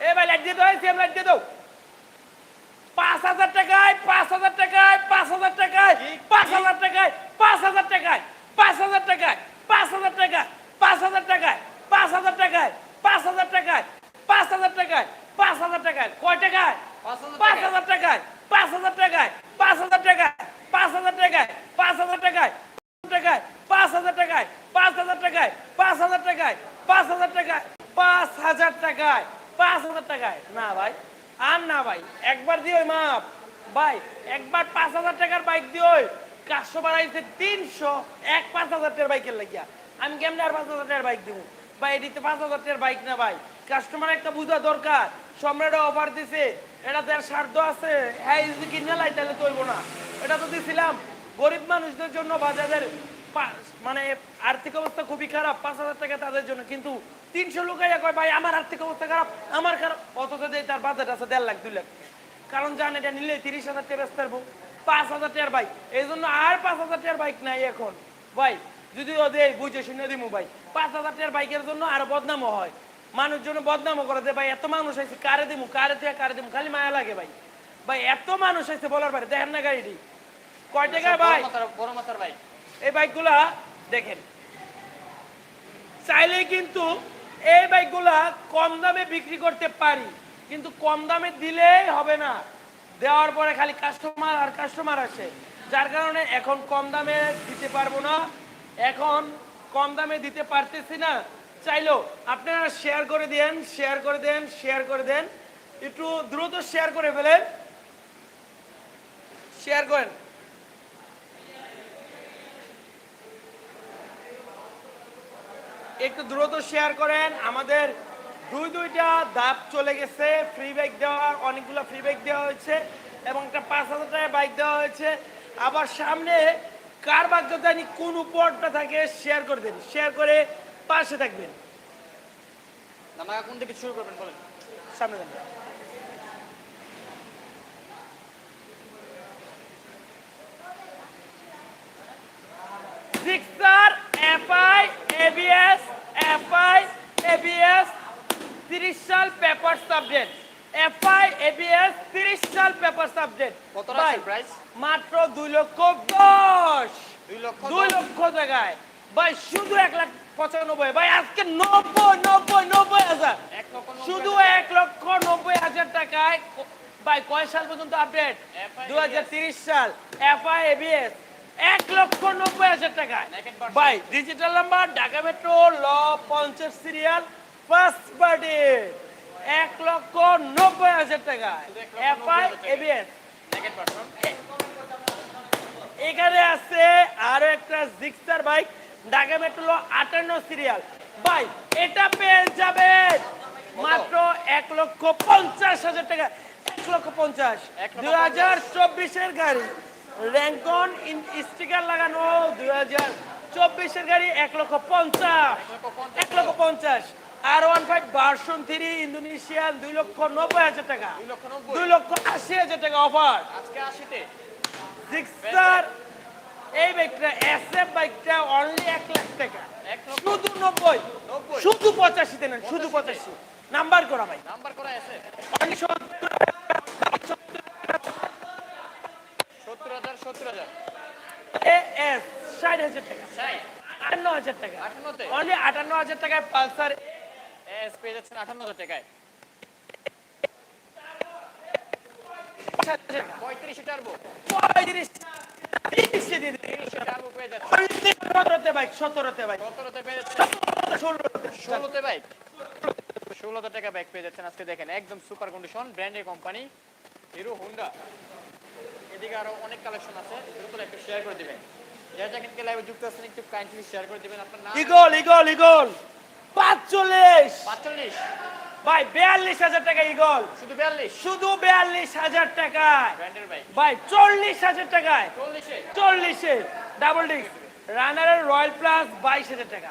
এ ভাই লাইট দিয়ে দাও সেম লাইট দিয়ে পাঁচ হাজার টাকায় পাঁচ হাজার টাকায় পাঁচ হাজার টাকায় পাঁচ হাজার টাকায় পাঁচ হাজার টাকায় পাঁচ হাজার টাকায় পাঁচ হাজার টাকা পাঁচ হাজার টাকায় পাঁচ হাজার টাকায় পাঁচ হাজার টাকায় পাঁচ হাজার টাকায় পাঁচ হাজার টাকায় কয় টাকায় পাঁচ হাজার টাকায় পাঁচ হাজার টাকায় পাঁচ হাজার টাকায় পাঁচ হাজার টাকায় পাঁচ হাজার টাকায় টাকায় পাঁচ হাজার টাকায় পাঁচ হাজার টাকায় পাঁচ হাজার টাকায় পাঁচ হাজার টাকায় পাঁচ হাজার টাকায় পাঁচ হাজার টাকায়। না ভাই, আর না ভাই, একবার দিও মাপ। ভাই, একবার পাঁচ হাজার টাকার বাইক দিও কাস্টমার আইছে তিনশো, এক পাঁচ হাজার টাকার বাইকের লাগিয়া। আমি কেমনে আর পাঁচ হাজার টাকার বাইক দিব ভাই এটিতে পাঁচ হাজার টাকার বাইক না ভাই। কাস্টমার একটা বুঝা দরকার। সম্রাট অফার দিছে, এটা তার স্বার্থ আছে। হ্যাঁ যদি কিনে লাই, তাহলে তৈব না। এটা তো দিছিলাম। গরিব মানুষদের জন্য বা যাদের মানে আর্থিক অবস্থা খুবই খারাপ, পাঁচ হাজার টাকা তাদের জন্য। কিন্তু তিনশো লোকাইয়া কয় ভাই আমার আর্থিক অবস্থা খারাপ আমার খারাপ। অথচ দেয় তার বাজেট আছে দেড় লাখ দুই লাখ। কারণ জান এটা নিলে তিরিশ হাজার টাকা বেচতে পারব পাঁচ হাজার টাকার বাইক এই জন্য আর পাঁচ হাজার টাকার বাইক নাই এখন। ভাই যদি ও দেয় বুঝে শুনে দিমু ভাই। পাঁচ হাজার টাকার বাইকের জন্য আরও বদনামও হয়। মানুষ জন্য বদনামও করে যে ভাই এত মানুষ আছে কারে দিমু কারে থেকে কারে দিমু? খালি মায়া লাগে ভাই। ভাই এত মানুষ আছে বলার বাইরে দেখেন না গাড়িটি। কয় টাকায় ভাই বড় মাথার ভাই এই বাইকগুলা দেখেন। চাইলে কিন্তু এই বাইকগুলা কম দামে বিক্রি করতে পারি, কিন্তু কম দামে দিলেই হবে না। দেওয়ার পরে খালি কাস্টমার আর কাস্টমার আসে, যার কারণে এখন কম দামে দিতে পারব না। এখন কম দামে দিতে পারতেছি না। চাইলো, আপনারা শেয়ার করে দেন শেয়ার করে দেন শেয়ার করে দেন। একটু দ্রুত শেয়ার করে ফেলেন। শেয়ার করেন। একটু দ্রুত শেয়ার করেন। আমাদের দুই দুইটা ধাপ চলে গেছে। ফ্রি বাইক দেওয়া অনেকগুলো ফ্রি বাইক দেওয়া হয়েছে এবং একটা পাঁচ হাজার টাকা বাইক দেওয়া হয়েছে। আবার সামনে কার ভাগ্য জানি কোন উপরটা থাকে শেয়ার করে দেন। শেয়ার করে পাশে থাকবেন। আমাকে কোন থেকে শুরু করবেন বলেন। সামনে দেন এফআই এবিএস এফআই এবিএস তিরিশ সাল পেপার সাবজেক্ট এফআই এবিএস তিরিশ সাল পেপার সাবজেক্ট কত price? মাত্র দুই লক্ষ দশ। দুই লক্ষ জায়গায় ভাই শুধু এক লাখ পঁচানব্বই। ভাই আজকে নব্বই নব্বই নব্বই হাজার। লক্ষ নব্বই শুধু হাজার। এক লক্ষ নব্বই হাজার টাকায়। ভাই কয় সাল পর্যন্ত আপডেট দু সাল। এফআই এবিএস এক লক্ষ নব্বই হাজার টাকায়। ভাই ডিজিটাল নাম্বার ঢাকা মেট্রো ল পঞ্চাশ সিরিয়াল ফার্স্ট পার্টি এক লক্ষ নব্বই হাজার লক্ষ এফআই টাকা। এবিএস। এখানে আছে আরও একটা জিক্সার বাইক ঢাকা মেট্রো আটান্ন সিরিয়াল। ভাই এটা পেয়ে যাবে মাত্র এক লক্ষ পঞ্চাশ হাজার টাকা। এক লক্ষ পঞ্চাশ। দুই হাজার চব্বিশের গাড়ি। র্যাঙ্কন স্টিকার লাগানো দুই হাজার চব্বিশের গাড়ি এক লক্ষ পঞ্চাশ। এক লক্ষ পঞ্চাশ। আর one five version three Indonesian দুই লক্ষ নব্বই হাজার টাকা। দুই লক্ষ আশি হাজার টাকা অফার আজকে আশিতে। জিক্সার এই বাইকটা এসএফ বাইকটা অনলি এক লাখ টাকা। শুধু নব্বই। নব্বই। শুধু পঁচাশিতে নেন শুধু পঁচাশি। নাম্বার করা ভাই। নাম্বার করা অনলি সত্তর হাজার সত্তর হাজার। এস ষাট হাজার টাকা। ষাট। আটান্ন হাজার টাকা। অনলি আটান্ন হাজার টাকায় পালসার পেয়ে যাচ্ছেন আটান্ন হাজার টাকায়। পঁয়ত্রিশে টার্বো পঁয়ত্রিশ ষোলোতে। টাকা পেয়ে যাচ্ছেন। আজকে দেখেন একদম সুপার কন্ডিশন ব্র্যান্ডের কোম্পানি হিরো হোন্ডা এদিকে আরও অনেক কালেকশন আছে দ্রুত একটু শেয়ার করে দিবেন। যারা লাইভে যুক্ত আছেন একটু কাইন্ডলি শেয়ার করে দিবেন। আপনার নাম ইগল ইগল ইগল পাঁচচল্লিশ। পাঁচচল্লিশ। ভাই বিয়াল্লিশ হাজার টাকা ইগল শুধু বিয়াল্লিশ? শুধু বিয়াল্লিশ হাজার টাকায়। ভাই চল্লিশ হাজার টাকায়। চল্লিশে? ডাবল ডিস্ক রানারের রয়্যাল প্লাস বাইশ হাজার টাকা।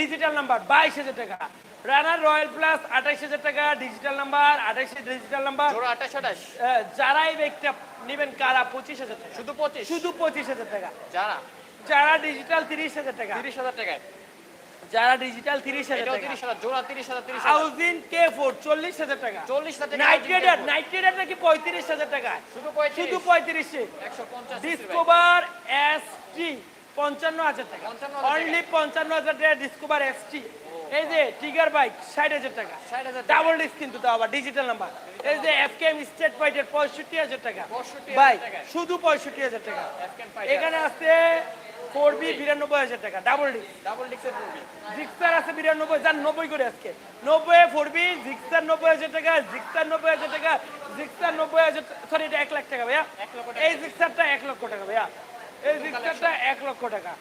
ডিজিটাল নাম্বার বাইশ হাজার টাকা। রানার রয়্যাল প্লাস আঠাইশ হাজার টাকা। ডিজিটাল নাম্বার আঠাইশ ডিজিটাল নাম্বার আঠাশ আঠাশ। যারা এই ব্যাগটা নেবেন কারা? পঁচিশ হাজার টাকা। শুধু পঁচিশ? শুধু পঁচিশ হাজার টাকা। যারা? যারা ডিজিটাল তিরিশ হাজার টাকা। তিরিশ হাজার টাকায়। যারা ডিজিটাল তিরিশ হাজার এটাও টাকা। তিরিশ হাজার জোড়া তিরিশ হাজার তিরিশ হাজার। হাউজিং কে ফোর চল্লিশ হাজার টাকা। চল্লিশ হাজার টাকা নাইট housing নাইট রাইডার নাকি পঁয়ত্রিশ হাজার টাকা? শুধু পঁয়ত্রিশ। শুধু পঁয়ত্রিশে। একশো পঞ্চাশ ডিসকভার এস টি হাজার টাকা। 55,000 টাকা। অনলি পঞ্চান্ন হাজার টাকা ডিসকভার এস টি এই যে টিগার বাইক ষাট হাজার টাকা। ষাট হাজার ডাবল ডিস্ক কিন্তু তাও আবার ডিজিটাল নাম্বার এই যে এফ কে স্টেট ফাইটার হাজার টাকা। 65,000 ভাই টাকা। শুধু পঁয়ষট্টি হাজার টাকা। এখানে আছে ফোর বি বিরানব্বই হাজার টাকা ডাবল ডিস্ক ডাবল ডিক্সের মুভি জিক্সার আছে বিরানব্বই যার নব্বই করে আজকে। নব্বই ফোর বি জিক্সার নব্বই হাজার টাকা জিক্সার নব্বই হাজার টাকা জিক্সার নব্বই হাজার সরি এটা এক লাখ টাকা ভাইয়া। এক লক্ষ টাকা। এই জিক্সারটা এক লক্ষ টাকা ভাইয়া। এই জিক্সারটা এক লক্ষ টাকা।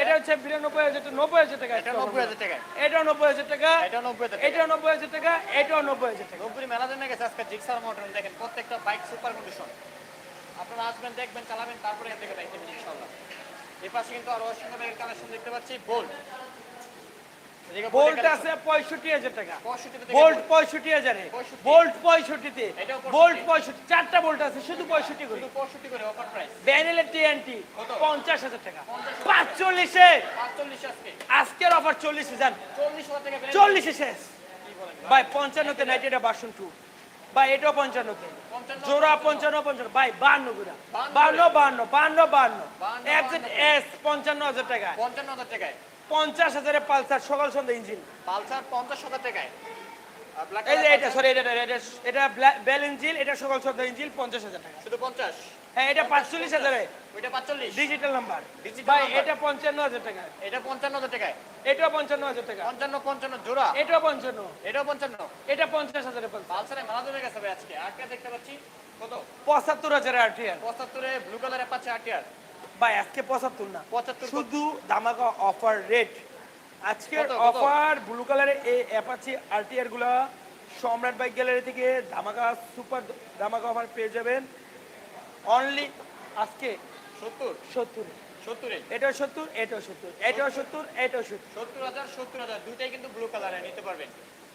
এটা হচ্ছে বিরানব্বই হাজার নব্বই হাজার টাকা এটা নব্বই হাজার টাকা। এটাও নব্বই হাজার টাকা। এটাও নব্বই এটাও নব্বই হাজার টাকা এটাও নব্বই হাজার টাকা। নব্বই মেলা জন্য গেছে আজকে জিক্সার মোটর। দেখেন প্রত্যেকটা বাইক সুপার কন্ডিশন আপনারা আসবেন দেখবেন চালাবেন তারপরে এর থেকে বাইক নেবেন ইনশাল্লাহ এই কিন্তু আরও অসংখ্য বাইকের কালেকশন দেখতে পাচ্ছি। বোল্ট বোল্ট আছে পঁয়ষট্টি হাজার টাকা। বোল্ট পঁয়ষট্টি হাজারে। বোল্ট পঁয়ষট্টিতে। বোল্ট পঁয়ষট্টি। চারটা বোল্ট আছে শুধু পঁয়ষট্টি করে। শুধু পঁয়ষট্টি করে অফার প্রাইস ব্যানেলের টিএনটি পঞ্চাশ হাজার টাকা। পাঁচচল্লিশে। আজকের অফার চল্লিশ হাজার চল্লিশ শেষ। ভাই পঞ্চান্নতে নাইট এটা বাসন টু ভাই এটাও পঞ্চানব্বই জোড়া পঞ্চান্ন। পঞ্চান্ন ভাই বান্ন গুড়া বান্ন বান্ন বান্ন বান্ন এক এফজেড এস পঞ্চান্ন হাজার টাকা পঞ্চান্ন হাজার টাকায়। পঞ্চাশ হাজারে পালসার সকাল সন্ধ্যা ইঞ্জিন। পালসার পঞ্চাশ হাজার টাকায়। এই যে এটা সরি এটা এটা এটা বেল ইঞ্জিল এটা সকাল সন্ধ্যা ইঞ্জিল পঞ্চাশ হাজার টাকা। শুধু পঞ্চাশ? হ্যাঁ এটা পাঁচচল্লিশ হাজারে। ওইটা পাঁচচল্লিশ? ডিজিটাল নাম্বার ভাই এটা পঞ্চান্ন হাজার টাকা। এটা পঞ্চান্ন হাজার টাকায়? এটাও পঞ্চান্ন হাজার টাকা। পঞ্চান্ন পঞ্চান্ন জোড়া? এটাও পঞ্চান্ন। এটাও পঞ্চান্ন? এটা পঞ্চাশ হাজারে পালসার মেলা জমে গেছে ভাই আজকে। আটটা দেখতে পাচ্ছি? কত? পঁচাত্তর হাজারে আরটিআর পঁচাত্তরে ব্লু কালারে পাচ্ছে আটিয়ার ভাই আজকে পঁচাত্তর না। পঁচাত্তর শুধু দামাকা অফার রেট আজকের? অফার ব্লু কালারের এই অ্যাপাচি আরটিআরগুলো সম্রাট বাইক গ্যালারি থেকে দামাকা সুপার দামাকা অফার পেয়ে যাবেন। অনলি আজকে সত্তর? সত্তর। সত্তরে? এটাও সত্তর এটাও সত্তর এটাও সত্তর এটাও সত্তর। সত্তর হাজার সত্তর হাজার দুইটাই কিন্তু ব্লু কালারে নিতে পারবেন।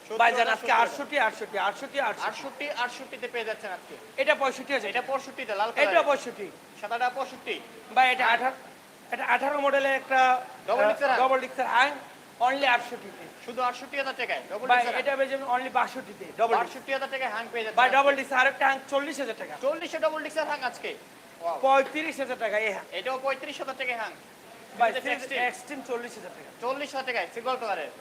70 ভাই জান হাজার, আজকে আটষট্টি আটষট্টি আটষট্টি আটষট্টি। আটষট্টিতে পেয়ে যাচ্ছেন আজকে। এটা পঁয়ষট্টি আছে। এটা পঁয়ষট্টিতে লাল পঁয়ষট্টি। সাদাটা পঁয়ষট্টি। ভাই এটা আঠারো এটা আঠারো মডেলের একটা ডিক্সার ডবল ডিক্সার আং অনলি আটষট্টিতে। শুধু আটষট্টি হাজার টাকায়? ডবল এটা পেয়ে যাবেন অনলি বাষট্টিতে। ডবল আটষট্টি হাজার টাকায় হ্যাং পেয়ে ভাই যাচ্ছেন ডবল ডিক্স আরেকটা আং চল্লিশ হাজার টাকা। চল্লিশে ডবল ডিক্সার হ্যাং আজকে। পঁয়ত্রিশ হাজার টাকা এ হ্যাঁ এটাও পঁয়ত্রিশ হাজার টাকায় হ্যাং। এক্সট্রিম চল্লিশ হাজার টাকা। চল্লিশ হাজার টাকায় সিলভার কালারের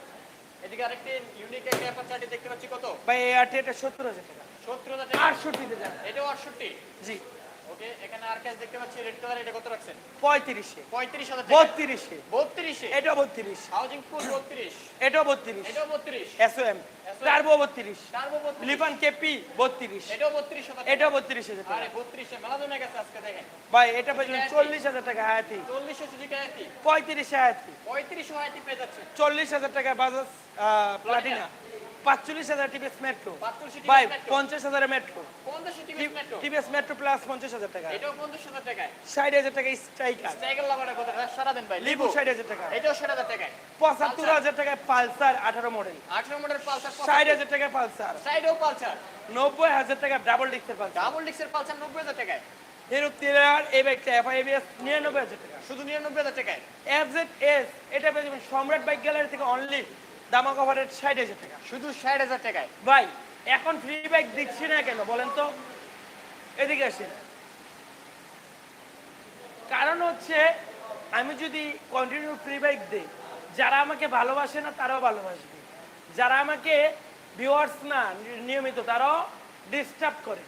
এদিকে আরেকটি ইউনিক একটা অ্যাপাচারটি দেখতে পাচ্ছি কত? ভাই এটা সত্তর হাজার টাকা। সত্তর হাজার টাকা। আটষট্টিতে এটাও আটষট্টি? জি। ওকে এখানে আর ক্যাশ দেখতে পাচ্ছি রেড কালার এটা কত রাখছেন? হাজার টাকা। বত্রিশে। বত্রিশে? এটাও বত্রিশ। হাউজিং ফুল বত্রিশ। এটাও বত্রিশ। এটাও বত্রিশ। এসও টার্বো বত্রিশ। টার্বো বত্রিশ। লিপান কেপি বত্রিশ। এটাও বত্রিশ হাজার টাকা। এটাও হাজার টাকা। আরে বত্রিশে মেলা জমে গেছে আজকে দেখেন। ভাই এটা পেয়ে যাবেন চল্লিশ হাজার টাকা হায়াতি। চল্লিশে সুযোগ আয়াতি পঁয়ত্রিশে হায়াতি। পঁয়ত্রিশ আয়াতি পেয়ে যাচ্ছে। চল্লিশ হাজার টাকা বাজাজ প্লাটিনা পাঁচচল্লিশ হাজার টিভিএস মেট্রো। ভাই পঞ্চাশ হাজারে মেট্রো। TVS metro. প্লাস পঞ্চাশ হাজার টাকা। এটাও পঞ্চাশ হাজার টাকায়। ষাট হাজার টাকা স্ট্রাইকার সারা দেন ভাই। লিবু ষাট হাজার টাকা। এটাও ষাট হাজার টাকায়। পঁচাত্তর হাজার টাকায় পালসার আঠারো মডেল আঠারো মডেল পালসার ষাট হাজার টাকায় পালসার। পালসার। নব্বই হাজার টাকা ডাবল ডিক্সের পালসার। ডাবল ডিক্সের পালসার নব্বই হাজার টাকায়। হিরো এই নিরানব্বই হাজার টাকা। শুধু নিরানব্বই হাজার টাকায়। এফজেড এস এটা পেয়ে যাবেন সম্রাট বাইক গ্যালারি থেকে অনলি দামা কভারের ষাট হাজার টাকা। শুধু ষাট হাজার টাকায়? ভাই এখন ফ্রি বাইক দিচ্ছি না কেন বলেন তো? এদিকে আসেন। কারণ হচ্ছে আমি যদি কন্টিনিউ ফ্রি বাইক দিই যারা আমাকে ভালোবাসে না তারাও ভালোবাসবে। যারা আমাকে ভিওয়ার্স না নিয়মিত তারাও ডিস্টার্ব করে।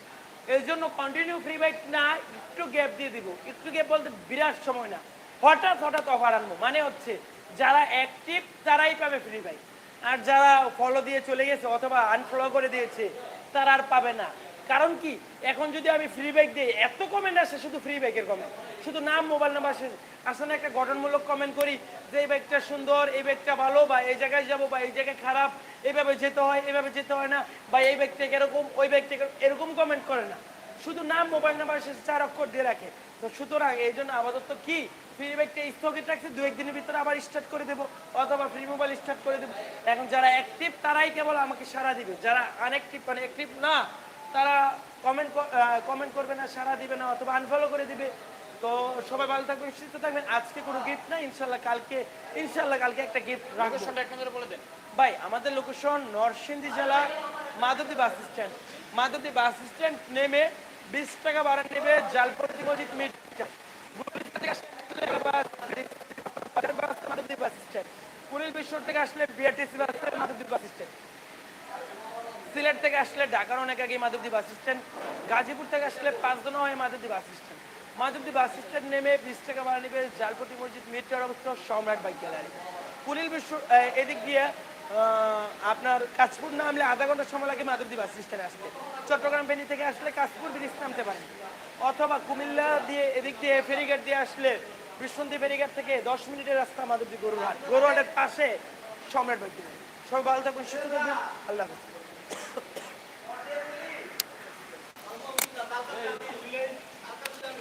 এই জন্য কন্টিনিউ ফ্রি বাইক না একটু গ্যাপ দিয়ে দিব। একটু গ্যাপ বলতে বিরাট সময় না। হঠাৎ হঠাৎ অফার আনব। মানে হচ্ছে যারা অ্যাক্টিভ তারাই পাবে ফ্রি বাইক আর যারা ফলো দিয়ে চলে গেছে অথবা আনফলো করে দিয়েছে, তারা আর পাবে না। কারণ কি? এখন যদি আমি ফ্রি বাইক দিই, এত কমেন্ট আসে শুধু ফ্রি বাইকের কমেন্ট শুধু নাম মোবাইল নাম্বার আসে আসলে একটা গঠনমূলক কমেন্ট করি যে এই ব্যাগটা সুন্দর, এই ব্যাগটা ভালো, বা এই জায়গায় যাব, বা এই জায়গায় খারাপ এইভাবে যেতে হয় এইভাবে যেতে হয় না, বা এই বাইকটা এরকম, ওই বাইকটা এরকম কমেন্ট করে না। শুধু নাম মোবাইল নাম্বার সে চার অক্ষর দিয়ে রাখে। তো সুতরাং এই জন্য আপাতত কি? ফ্রি বাইকটা স্থগিত রাখছে দু একদিনের ভিতরে আবার স্টার্ট করে দেবো অথবা ফ্রি মোবাইল স্টার্ট করে দেবো। এখন যারা অ্যাক্টিভ তারাই কেবল আমাকে সারা দিবে। যারা আনঅ্যাক্টিভ মানে অ্যাক্টিভ না তারা কমেন্ট কমেন্ট করবে না সারা দিবে না অথবা আনফলো করে দিবে। তো সবাই ভালো থাকবেন সুস্থ থাকবেন। আজকে কোনো গিফট না ইনশাল্লাহ কালকে ইনশাল্লাহ কালকে একটা গিফট লোকেশনটা এক বলে দেন। ভাই আমাদের লোকেশন নরসিংদী জেলা Madhabdi bus stand Madhabdi bus stand নেমে বিশ টাকা ভাড়া নেবে জালপতি মসজিদ মিট সিলেট থেকে আসলে ঢাকার অনেক আগে মাধবদী বাস স্ট্যান্ড গাজীপুর থেকে আসলে পাঁচজন হয় মাধবদী বাস নেমে বিশ টাকা নেবে জালপটি মসজিদ মিটার অবস্থা সম্রাট বাইক গ্যালারি কুড়িল বিশ্ব এদিক দিয়ে আপনার কাশপুর নামলে আধা ঘণ্টা সময় লাগে মাধবদী বাস স্ট্যান্ডে আসতে। চট্টগ্রাম ফেনী থেকে আসলে কাশপুর ব্রিজ নামতে পারেন। অথবা কুমিল্লা দিয়ে, এদিক দিয়ে ফেরিঘাট দিয়ে আসলে বিশ্বন্দী ফেরিঘাট থেকে দশ মিনিটের রাস্তা মাধবদী গরুরহাট। গরুহাটের পাশে সম্রাট সব সবাই ভালো থাকুন, সুস্থ থাকুন। আল্লাহ হাফেজ।